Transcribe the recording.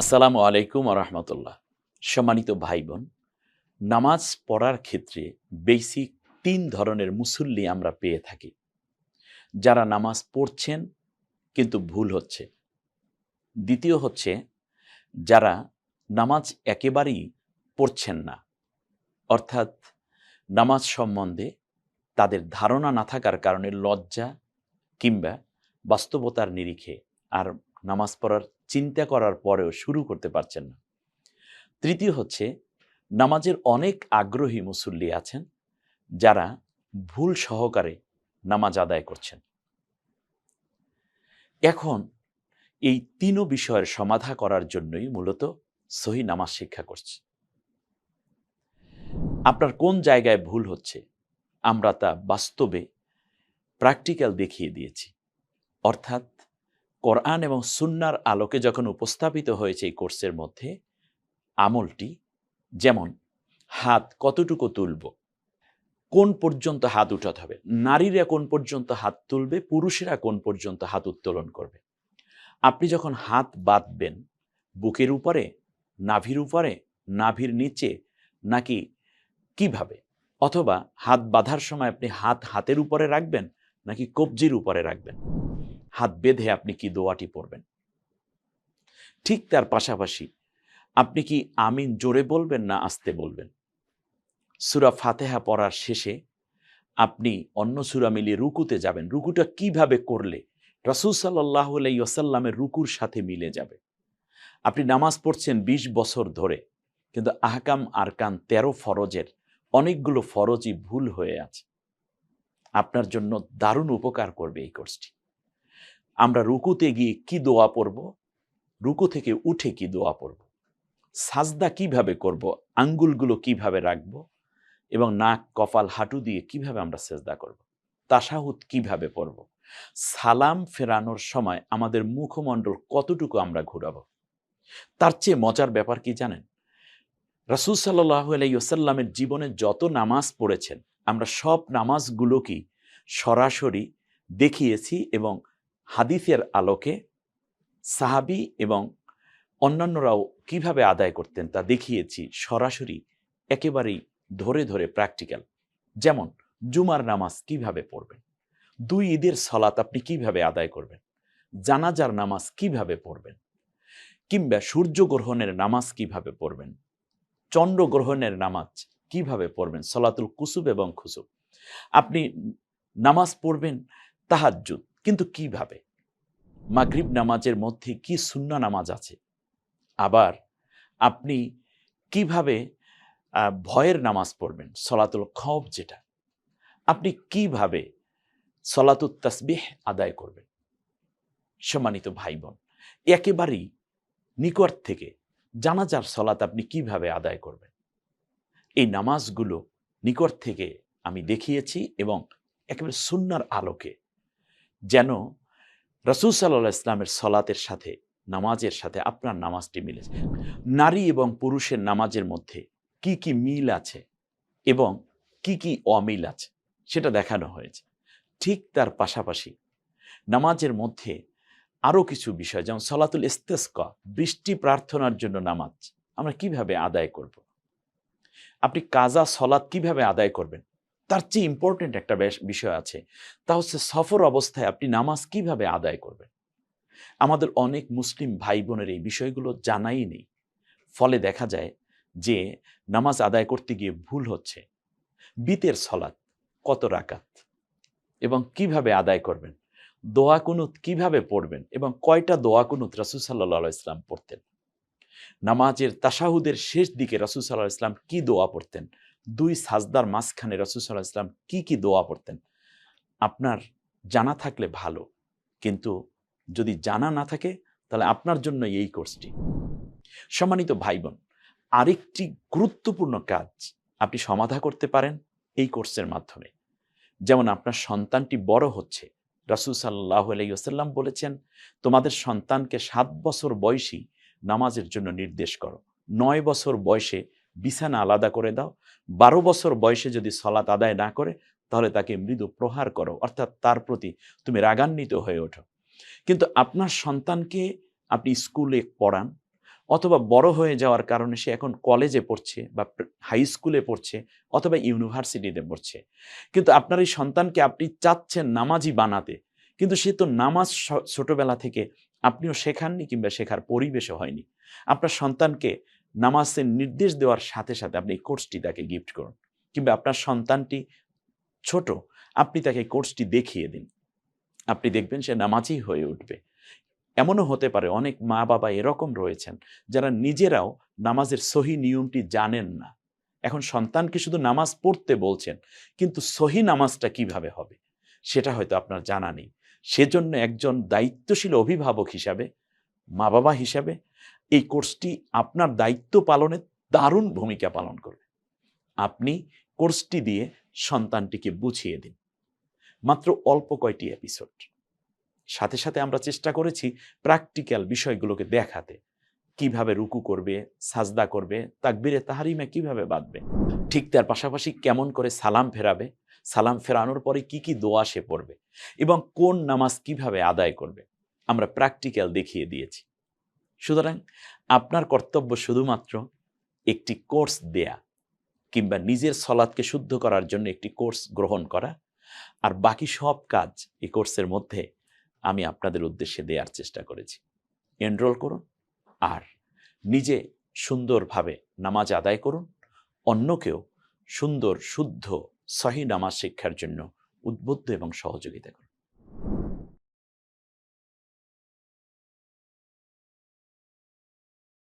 আসসালামু আলাইকুম রহমতুল্লাহ। সম্মানিত ভাই বোন নামাজ পড়ার ক্ষেত্রে বেসিক তিন ধরনের মুসল্লি আমরা পেয়ে থাকি। যারা নামাজ পড়ছেন কিন্তু ভুল হচ্ছে। দ্বিতীয় হচ্ছে, যারা নামাজ একেবারেই পড়ছেন না, অর্থাৎ নামাজ সম্বন্ধে তাদের ধারণা না থাকার কারণে লজ্জা কিংবা বাস্তবতার নিরিখে আর নামাজ পড়ার চিন্তা করার পরেও শুরু করতে পারছেন না। তৃতীয় হচ্ছে, নামাজের অনেক আগ্রহী মুসল্লি আছেন, যারা ভুল সহকারে নামাজ আদায় করছেন। এখন এই তিনও বিষয়ের সমাধা করার জন্যই মূলত সহি নামাজ শিক্ষা করছি। আপনার কোন জায়গায় ভুল হচ্ছে, আমরা তা বাস্তবে প্র্যাকটিক্যাল দেখিয়ে দিয়েছি। অর্থাৎ কোরআন এবং সুন্নার আলোকে যখন উপস্থাপিত হয়েছে এই কোর্সের মধ্যে, আমলটি যেমন, হাত কতটুকু তুলব? কোন পর্যন্ত হাত উঠাতে হবে? নারীরা কোন পর্যন্ত হাত তুলবে? পুরুষেরা কোন পর্যন্ত হাত উত্তোলন করবে? আপনি যখন হাত বাঁধবেন, বুকের উপরে, নাভির উপরে, নাভির নিচে, নাকি কীভাবে? অথবা হাত বাঁধার সময় আপনি হাত হাতের উপরে রাখবেন, নাকি কবজির উপরে রাখবেন? হাত বেঁধে আপনি কি দোয়াটি পড়বেন? ঠিক তার পাশাপাশি আপনি কি আমিন জোরে বলবেন না আসতে বলবেন? সুরা ফাতেহা পড়ার শেষে আপনি অন্য সুরা মিলিয়ে রুকুতে যাবেন। রুকুটা কীভাবে করলে? রসুল সাল্লাহ আলাইসাল্লামের রুকুর সাথে মিলে যাবে। আপনি নামাজ পড়ছেন ২০ বছর ধরে, কিন্তু আহকাম আরকান তেরো ফরজের অনেকগুলো ফরজই ভুল হয়ে আছে। আপনার জন্য দারুণ উপকার করবে এই কোর্সটি। আমরা রুকুতে গিয়ে কি দোয়া পড়ব? রুকু থেকে উঠে কি দোয়া পড়ব? সাজদা কীভাবে করব? আঙ্গুলগুলো কীভাবে রাখব? এবং নাক, কপাল, হাঁটু দিয়ে কীভাবে আমরা সেজদা করব? তাসাহুদ কীভাবে পড়ব? সালাম ফেরানোর সময় আমাদের মুখমণ্ডল কতটুকু আমরা ঘুরাব? তার চেয়ে মজার ব্যাপার কি জানেন? রাসুল সাল্লাহ আলাইসাল্লামের জীবনে যত নামাজ পড়েছেন, আমরা সব নামাজগুলোকেই সরাসরি দেখিয়েছি এবং হাদিসের আলোকে সাহাবি এবং অন্যান্যরাও কীভাবে আদায় করতেন তা দেখিয়েছি সরাসরি একেবারেই ধরে ধরে প্র্যাকটিক্যাল যেমন, জুমার নামাজ কীভাবে পড়বেন? দুই ঈদের সলাত আপনি কীভাবে আদায় করবেন? জানাজার নামাজ কীভাবে পড়বেন? কিংবা সূর্যগ্রহণের নামাজ কীভাবে পড়বেন? চন্দ্রগ্রহণের নামাজ কীভাবে পড়বেন? সলাতুল কুসুব এবং খুসুব। আপনি নামাজ পড়বেন তাহাজ্জুদ। কিন্তু কীভাবে? মাগরিব নামাজের মধ্যে কি সুন্না নামাজ আছে? আবার আপনি কীভাবে ভয়ের নামাজ পড়বেন? সলাতুল খব যেটা। আপনি কীভাবে সলাতুল তসবিহ আদায় করবেন? সম্মানিত ভাই বোন একেবারেই নিকট থেকে জানাজার সলাত আপনি কীভাবে আদায় করবেন? এই নামাজগুলো নিকট থেকে আমি দেখিয়েছি এবং একেবারে সুন্নার আলোকে যেন রসুল সাল্লাহ ইসলামের সলাতের সাথে, নামাজের সাথে আপনার নামাজটি মিলে নারী এবং পুরুষের নামাজের মধ্যে কি কি মিল আছে এবং কি কি অমিল আছে সেটা দেখানো হয়েছে। ঠিক তার পাশাপাশি নামাজের মধ্যে আরও কিছু বিষয়, যেমন সলাতুল ইস্তেস্কা, বৃষ্টি প্রার্থনার জন্য নামাজ, আমরা কীভাবে আদায় করব। আপনি কাজা, সলাৎ কীভাবে আদায় করবেন? তার চেয়ে ইম্পর্টেন্ট একটা বিষয় আছে। তা হচ্ছে সফর অবস্থায় আপনি নামাজ কীভাবে আদায় করবেন? আমাদের অনেক মুসলিম ভাই বোনের এই বিষয়গুলো জানাই নেই। ফলে দেখা যায় যে নামাজ আদায় করতে গিয়ে ভুল হচ্ছে। বিতের সলাৎ, কত রাকাত এবং কীভাবে আদায় করবেন? দোয়া কুনুত কীভাবে পড়বেন? এবং কয়টা দোয়া কুনুত রাসুল সাল্লাহ ইসলাম পড়তেন? নামাজের তাসাহুদের শেষ দিকে রাসুল সাল্লাহ ইসলাম কি দোয়া পড়তেন? দুই সাজদার মাঝখানে রাসুল সাল্লাহ ইসলাম কি কি দোয়া পড়তেন? আপনার জানা থাকলে ভালো, কিন্তু যদি জানা না থাকে, তাহলে আপনার জন্য এই কোর্সটি। সম্মানিত ভাই বোন আরেকটি গুরুত্বপূর্ণ কাজ আপনি সমাধা করতে পারেন এই কোর্সের মাধ্যমে। যেমন আপনার সন্তানটি বড় হচ্ছে, রাসুল সাল্লাহ আলাইসাল্লাম বলেছেন, তোমাদের সন্তানকে সাত বছর বয়সী নামাজের জন্য নির্দেশ করো। নয় বছর বয়সে বিছানা আলাদা করে দাও। বারো বছর বয়সে যদি সলাত আদায় না করে, তাহলে তাকে মৃদু প্রহার করো। অর্থাৎ তার প্রতি তুমি রাগান্বিত হয়ে ওঠো। কিন্তু আপনার সন্তানকে আপনি স্কুলে পড়ান অথবা বড় হয়ে যাওয়ার কারণে সে এখন কলেজে পড়ছে বা হাই স্কুলে পড়ছে অথবা ইউনিভার্সিটিতে পড়ছে। কিন্তু আপনার এই সন্তানকে আপনি চাচ্ছেন নামাজি বানাতে। কিন্তু সে তো নামাজ ছোটবেলা থেকে আপনিও শেখাননি কিংবা শেখার পরিবেশও হয়নি। আপনার সন্তানকে নামাজের নির্দেশ দেওয়ার সাথে সাথে আপনি এই কোর্সটি তাকে গিফট করুন। কিংবা আপনার সন্তানটি ছোট, আপনি তাকে কোর্সটি দেখিয়ে দিন। আপনি দেখবেন সে নামাজই হয়ে উঠবে। এমনও হতে পারে, অনেক মা বাবা এরকম রয়েছেন যারা নিজেরাও নামাজের সহি নিয়মটি জানেন না। এখন সন্তানকে শুধু নামাজ পড়তে বলছেন, কিন্তু সহি নামাজটা কীভাবে হবে? সেটা হয়তো আপনার জানা নেই। সেজন্য একজন দায়িত্বশীল অভিভাবক হিসাবে মা বাবা হিসাবে এই কোর্সটি আপনার দায়িত্ব পালনে দারুণ ভূমিকা পালন করবে। আপনি কোর্সটি দিয়ে সন্তানটিকে বুঝিয়ে দিন। মাত্র অল্প কয়টি এপিসোড। সাথে সাথে আমরা চেষ্টা করেছি প্র্যাকটিক্যাল বিষয়গুলোকে দেখাতে। কীভাবে রুকু করবে, সাজদা করবে, তাকবিরে তাহারিমে কীভাবে বাঁধবে, ঠিক তার পাশাপাশি কেমন করে সালাম ফেরাবে, সালাম ফেরানোর পরে কি কি দোয়া সে পড়বে এবং কোন নামাজ কীভাবে আদায় করবে, আমরা প্র্যাকটিক্যাল দেখিয়ে দিয়েছি। সুতরাং আপনার কর্তব্য শুধুমাত্র একটি কোর্স দেয়া কিংবা নিজের সলাদকে শুদ্ধ করার জন্য একটি কোর্স গ্রহণ করা। আর বাকি সব কাজ এই কোর্সের মধ্যে আমি আপনাদের উদ্দেশ্যে দেওয়ার চেষ্টা করেছি। এনরোল করুন আর নিজে সুন্দরভাবে নামাজ আদায় করুন। অন্যকেও সুন্দর, শুদ্ধ, সহি নামাজ শিক্ষার জন্য উদ্বুদ্ধ এবং সহযোগিতা করুন।